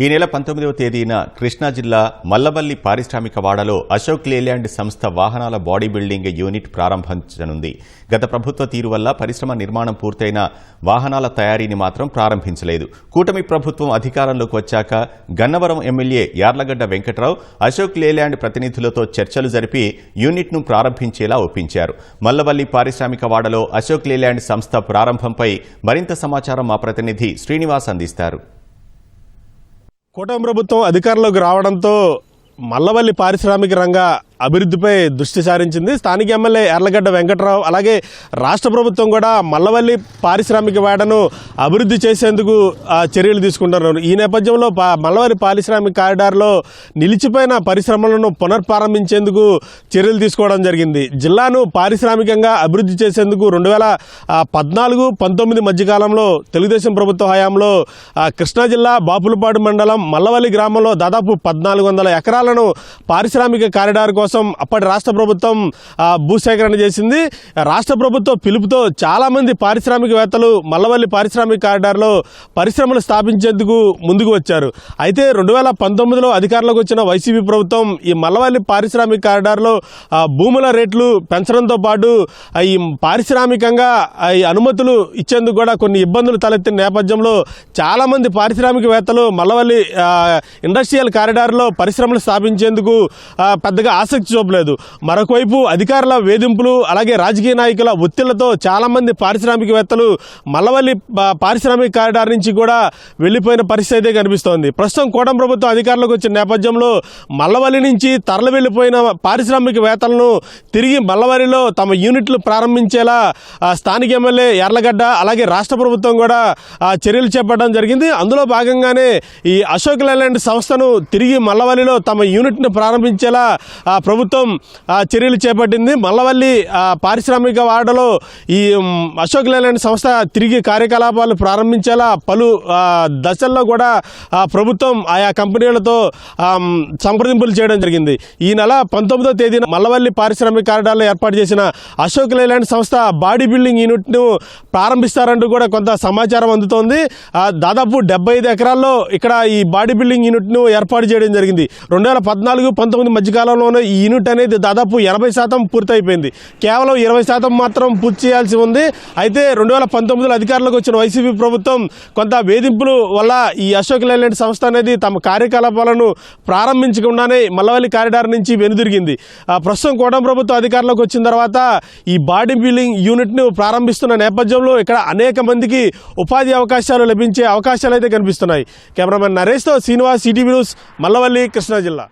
ఈ నెల పంతొమ్మిదవ తేదీన కృష్ణా జిల్లా మల్లబల్లి పారిశ్రామిక వాడలో అశోక్ లేలాండ్ సంస్థ వాహనాల బాడీ బిల్డింగ్ యూనిట్ ప్రారంభించనుంది. గత ప్రభుత్వ తీరు వల్ల పరిశ్రమ నిర్మాణం పూర్తయిన వాహనాల తయారీని మాత్రం ప్రారంభించలేదు. కూటమి ప్రభుత్వం అధికారంలోకి వచ్చాక గన్నవరం ఎమ్మెల్యే యార్లగడ్డ వెంకట్రావు అశోక్ లేలాండ్ ప్రతినిధులతో చర్చలు జరిపి యూనిట్ను ప్రారంభించేలా ఒప్పించారు. మల్లబల్లి పారిశ్రామిక వాడలో అశోక్ లేలాండ్ సంస్థ ప్రారంభంపై మరింత సమాచారం మా ప్రతినిధి శ్రీనివాస్ అందిస్తారు. కూటమి ప్రభుత్వం అధికారంలోకి రావడంతో మల్లవల్లి పారిశ్రామిక రంగ అభివృద్ధిపై దృష్టి సారించింది. స్థానిక ఎమ్మెల్యే ఎర్లగడ్డ వెంకట్రావు అలాగే రాష్ట్ర ప్రభుత్వం కూడా మల్లవల్లి పారిశ్రామిక వేడను అభివృద్ధి చేసేందుకు చర్యలు తీసుకుంటున్నారు. ఈ నేపథ్యంలో మల్లవల్లి పారిశ్రామిక కారిడార్లో నిలిచిపోయిన పరిశ్రమలను పునర్ప్రారంభించేందుకు చర్యలు తీసుకోవడం జరిగింది. జిల్లాను పారిశ్రామికంగా అభివృద్ధి చేసేందుకు రెండు వేల పద్నాలుగు పంతొమ్మిది మధ్యకాలంలో తెలుగుదేశం ప్రభుత్వ హయాంలో కృష్ణా జిల్లా బాపులపాడు మండలం మల్లవల్లి గ్రామంలో దాదాపు పద్నాలుగు వందల ఎకరాలను పారిశ్రామిక కారిడార్ కోసం అప్పటి రాష్ట్ర ప్రభుత్వం భూసేకరణ చేసింది. రాష్ట్ర ప్రభుత్వ పిలుపుతో చాలామంది పారిశ్రామికవేత్తలు మల్లవల్లి పారిశ్రామిక కారిడార్లో పరిశ్రమలు స్థాపించేందుకు ముందుకు వచ్చారు. అయితే రెండు వేల పంతొమ్మిదిలో అధికారంలోకి వచ్చిన వైసీపీ ప్రభుత్వం ఈ మల్లవల్లి పారిశ్రామిక కారిడార్లో భూముల రేట్లు పెంచడంతో పాటు ఈ పారిశ్రామికంగా ఈ అనుమతులు ఇచ్చేందుకు కూడా కొన్ని ఇబ్బందులు తలెత్తిన నేపథ్యంలో చాలామంది పారిశ్రామికవేత్తలు మల్లవల్లి ఇండస్ట్రియల్ కారిడార్లో పరిశ్రమలు స్థాపించేందుకు పెద్దగా ఆసక్తి చూపలేదు మరొకవైపు అధికారుల వేధింపులు అలాగే రాజకీయ నాయకుల ఒత్తిళ్ళతో చాలామంది పారిశ్రామికవేత్తలు మల్లవల్లి పారిశ్రామిక కారిడార్ నుంచి కూడా వెళ్ళిపోయిన పరిస్థితి అయితే కనిపిస్తోంది. ప్రస్తుతం కూటమి ప్రభుత్వం అధికారంలోకి వచ్చిన నేపథ్యంలో మల్లవల్లి నుంచి తరలి వెళ్ళిపోయిన పారిశ్రామికవేత్తలను తిరిగి మల్లవల్లిలో తమ యూనిట్లు ప్రారంభించేలా స్థానిక ఎమ్మెల్యే ఎర్లగడ్డ అలాగే రాష్ట్ర ప్రభుత్వం కూడా చర్యలు చేపట్టడం జరిగింది. అందులో భాగంగానే ఈ అశోక్ లేలాండ్ సంస్థను తిరిగి మల్లవల్లిలో తమ యూనిట్ను ప్రారంభించేలా ప్రభుత్వం ఆ, చర్యలు చేపట్టింది. మల్లవల్లి పారిశ్రామిక వాడలో ఈ అశోక్ లేలాండ్ సంస్థ తిరిగి కార్యకలాపాలు ప్రారంభించేలా పలు దశల్లో కూడా ప్రభుత్వం ఆయా కంపెనీలతో సంప్రదింపులు చేయడం జరిగింది. ఈ నెల పంతొమ్మిదో తేదీన మల్లవల్లి పారిశ్రామిక కారిడార్లో ఏర్పాటు చేసిన అశోక్ లేలాండ్ సంస్థ బాడీ బిల్డింగ్ యూనిట్ను ప్రారంభిస్తారంటూ కూడా కొంత సమాచారం అందుతోంది. దాదాపు డెబ్బై ఐదు ఎకరాల్లో ఇక్కడ ఈ బాడీ బిల్డింగ్ యూనిట్ను ఏర్పాటు చేయడం జరిగింది. రెండు వేల పద్నాలుగు పంతొమ్మిది మధ్యకాలంలోనే ఈ ఈ యూనిట్ అనేది దాదాపు ఎనభై శాతం పూర్తయిపోయింది. కేవలం ఇరవై శాతం మాత్రం పూర్తి చేయాల్సి ఉంది. అయితే రెండు వేల పంతొమ్మిదిలో అధికారంలోకి వచ్చిన వైసీపీ ప్రభుత్వం కొంత వేధింపులు వల్ల ఈ అశోక్ లైలాండ్ సంస్థ అనేది తమ కార్యకలాపాలను ప్రారంభించకుండానే మల్లవల్లి కారిడార్ నుంచి వెనుదిరిగింది. ఆ, ప్రస్తుతం కోటం ప్రభుత్వం అధికారంలోకి వచ్చిన తర్వాత ఈ బాడీ బిల్డింగ్ యూనిట్ను ప్రారంభిస్తున్న నేపథ్యంలో ఇక్కడ అనేక మందికి ఉపాధి అవకాశాలు లభించే అవకాశాలు అయితే కనిపిస్తున్నాయి. కెమెరామెన్ నరేష్తో శ్రీనివాస్ సిటీవీ న్యూస్ మల్లవల్లి కృష్ణా జిల్లా.